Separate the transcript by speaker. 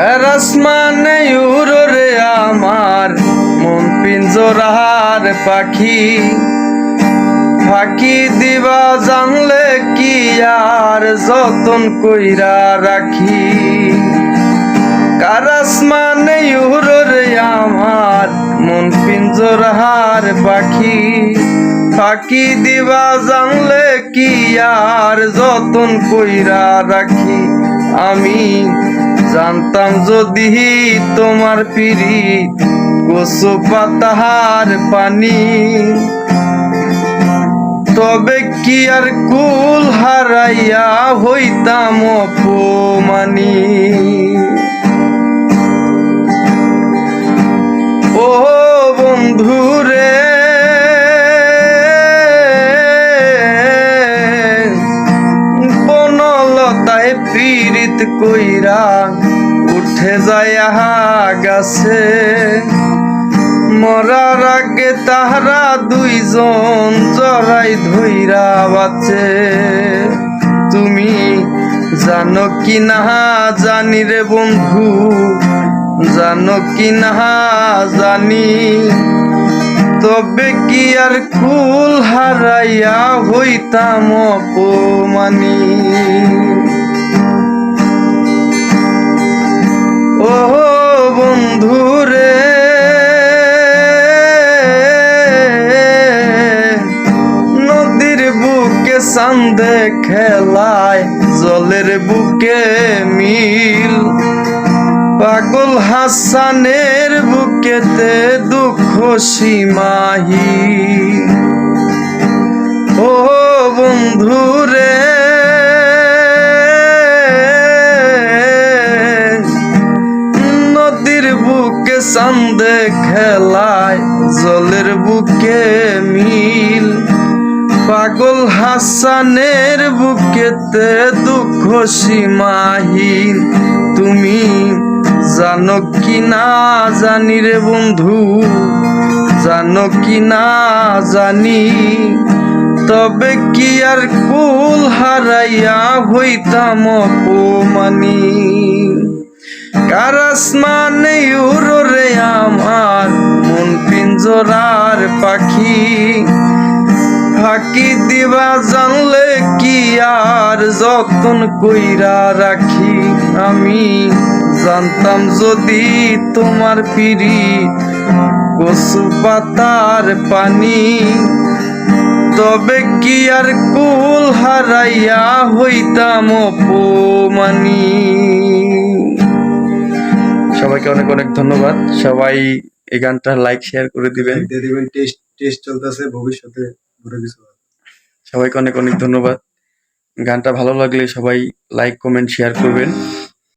Speaker 1: কার আসমানে উড়ো রে আমার। মন পিঞ্জরার পাখি। ফাঁকি দিবা জানলে কি আর যতন কইরা রাখি। কার রে আমার, মন পিঞ্জরার পাখি। ফাঁকি দিবা জানলে কি আর যতন কইরা রাখি। আমি জানতাম যদি তোমার পিড়ি কচু পাতাহার পানি। তবে কি আর কুল হারাইয়া হইতাম অপমানি। ও বন্ধুরে, বনলতায় পীড়িত কইরা উঠে যায় আহা গাছে মরার আগে তাহারা দুইজন জড়াই ধৈরা বাঁচে। তুমি জানো কি না জানি রে বন্ধু, জানো কি না জানি। তবে কি আর কুল হারাইয়া হইতাম অপমানি? ও বন্ধুরে নদীর বুকে সান্দে খেলায়, জলের বুকে মিল। পাগল হাসানের বুকেতে দুঃখ সীমাহি ও বন্ধুরে সান্দে খেলায় জলের বুকে মিল। পাগল হাসানের বুকেতে দুঃখ সীমাহীন। তুমি জানো কি না জানি রে বন্ধু, জানো কি না জানি। তবে কি আর কুল হারাইয়া হইতাম অপমানি। কার ফাঁকি দিবা জানলে কি আর যতন কইরা রাখি? আমি জানতাম যদি তোমার পিড়ি কচু পাতার পানি তবে কি আর কুল হারাইয়া হইতাম অপমানি? সবাইকে অনেক অনেক ধন্যবাদ। সবাই এই গানটা লাইক শেয়ার করে দিবেন।
Speaker 2: দিয়ে দিবেন টেস্ট টেস্ট চলতেছে ভবিষ্যতে।
Speaker 1: সবাইকে অনেক অনেক ধন্যবাদ। গানটা ভালো লাগলে সবাই লাইক কমেন্ট শেয়ার করবেন।